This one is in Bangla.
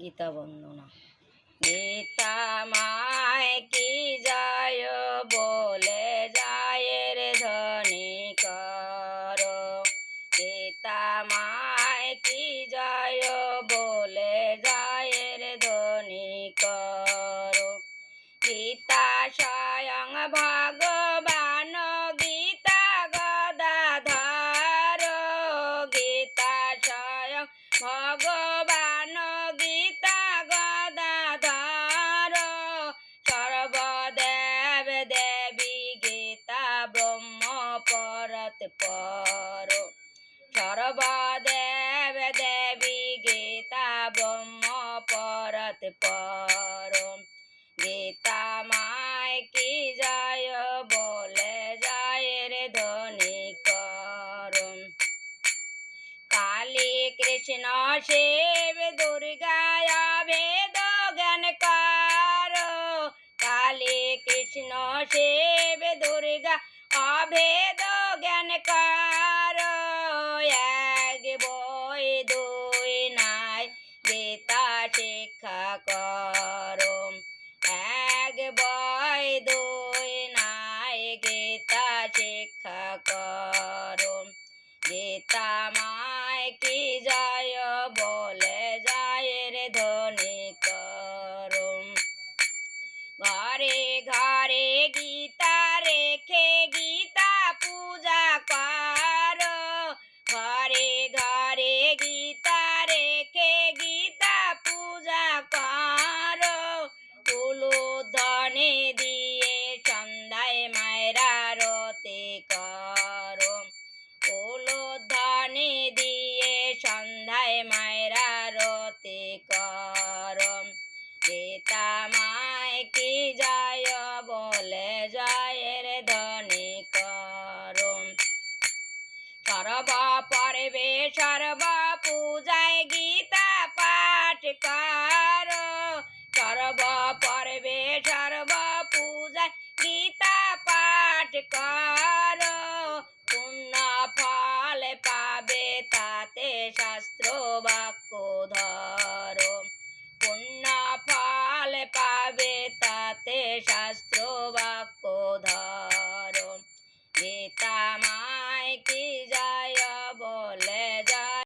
গীতা বন্দনা। গীতা মায় কি যায় বলে যায়ের ধনী কর। গীতা মায় কি যায় বলে যায়ের ধনী কর। গীতা স্বয়ং ভগবান পর সর্বদেব দেবী গীতা ব্রহ্ম পরত পর গীতা মায় কি যায় বলে যায় রে ধনী করম কালী কৃষ্ণ শিব দুর্গা ভেদ জ্ঞান কার। কালী কৃষ্ণ শিব দুর্গা অভেদ শিক্ষা করম এক বয় দুই নাই গীতা শিক্ষা করম। গীতা মায় কি যায় গীতা মায় কি যায় বলে যায় রে ধনী করম সর্ব পর্বে সর্ব পূজায় গীতা পাঠ কর। সর্ব পর্বে সর্ব পূজায় গীতা পাঠ কর। পূর্ণ ফল পাবে তাতে শাস্ত্র বাক্য ধর। পাবে তাতে শাস্ত্র বাক্য ধর গীতা